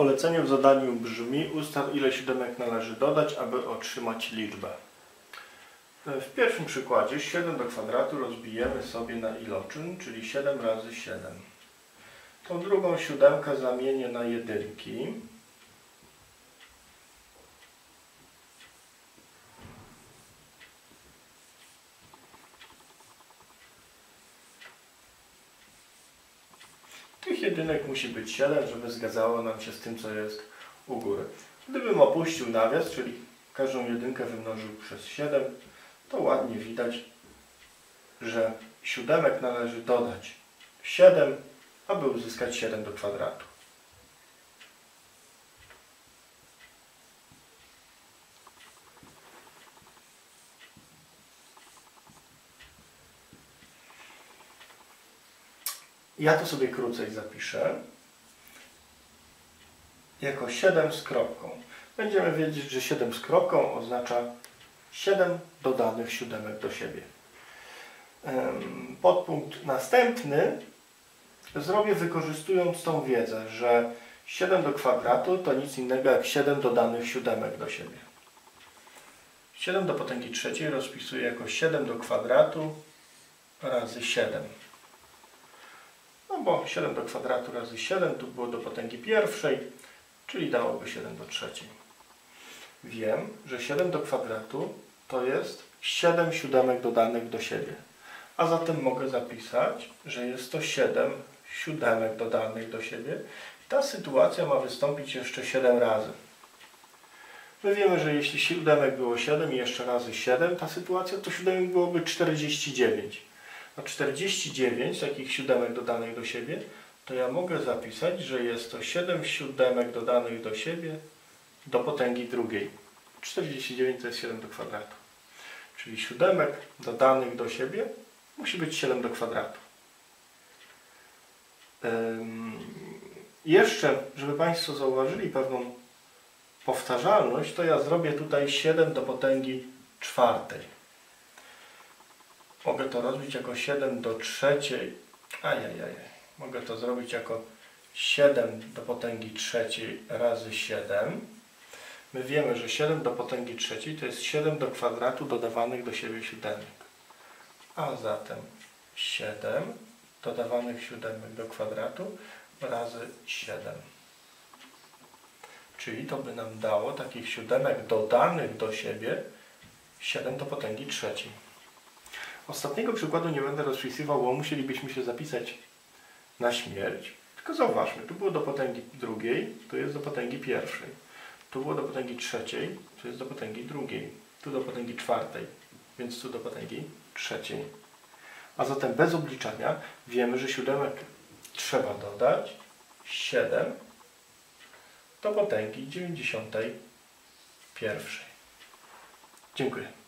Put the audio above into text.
Polecenie w zadaniu brzmi ustal ile siódemek należy dodać, aby otrzymać liczbę. W pierwszym przykładzie 7 do kwadratu rozbijemy sobie na iloczyn, czyli 7 razy 7. Tą drugą siódemkę zamienię na jedynki. Tych jedynek musi być 7, żeby zgadzało nam się z tym, co jest u góry. Gdybym opuścił nawias, czyli każdą jedynkę wymnożył przez 7, to ładnie widać, że siódemek należy dodać 7, aby uzyskać 7 do kwadratu. Ja to sobie krócej zapiszę. Jako 7 z kropką. Będziemy wiedzieć, że 7 z kropką oznacza 7 dodanych siódemek do siebie. Podpunkt następny zrobię wykorzystując tą wiedzę, że 7 do kwadratu to nic innego jak 7 dodanych siódemek do siebie. 7 do potęgi trzeciej rozpisuję jako 7 do kwadratu razy 7. Bo 7 do kwadratu razy 7 tu było do potęgi pierwszej, czyli dałoby 7 do trzeciej. Wiem, że 7 do kwadratu to jest 7 siódemek dodanych do siebie. A zatem mogę zapisać, że jest to 7 siódemek dodanych do siebie. Ta sytuacja ma wystąpić jeszcze 7 razy. My wiemy, że jeśli siódemek było 7 i jeszcze razy 7, ta sytuacja to siódemek byłoby 49. A 49 takich siódemek dodanych do siebie, to ja mogę zapisać, że jest to 7 siódemek dodanych do siebie do potęgi drugiej. 49 to jest 7 do kwadratu. Czyli siódemek dodanych do siebie musi być 7 do kwadratu. jeszcze, żeby Państwo zauważyli pewną powtarzalność, to ja zrobię tutaj 7 do potęgi czwartej. Mogę to rozbić jako 7 do trzeciej. Ajajaj. Mogę to zrobić jako 7 do potęgi trzeciej razy 7. My wiemy, że 7 do potęgi trzeciej to jest 7 do kwadratu dodawanych do siebie siódemek. A zatem 7 dodawanych siódemek do kwadratu razy 7. Czyli to by nam dało takich siódemek dodanych do siebie 7 do potęgi trzeciej. Ostatniego przykładu nie będę rozpisywał, bo musielibyśmy się zapisać na śmierć. Tylko zauważmy, tu było do potęgi drugiej, tu jest do potęgi pierwszej. Tu było do potęgi trzeciej, tu jest do potęgi drugiej. Tu do potęgi czwartej, więc tu do potęgi trzeciej. A zatem bez obliczania wiemy, że siódemek trzeba dodać 7 do potęgi 91. Dziękuję.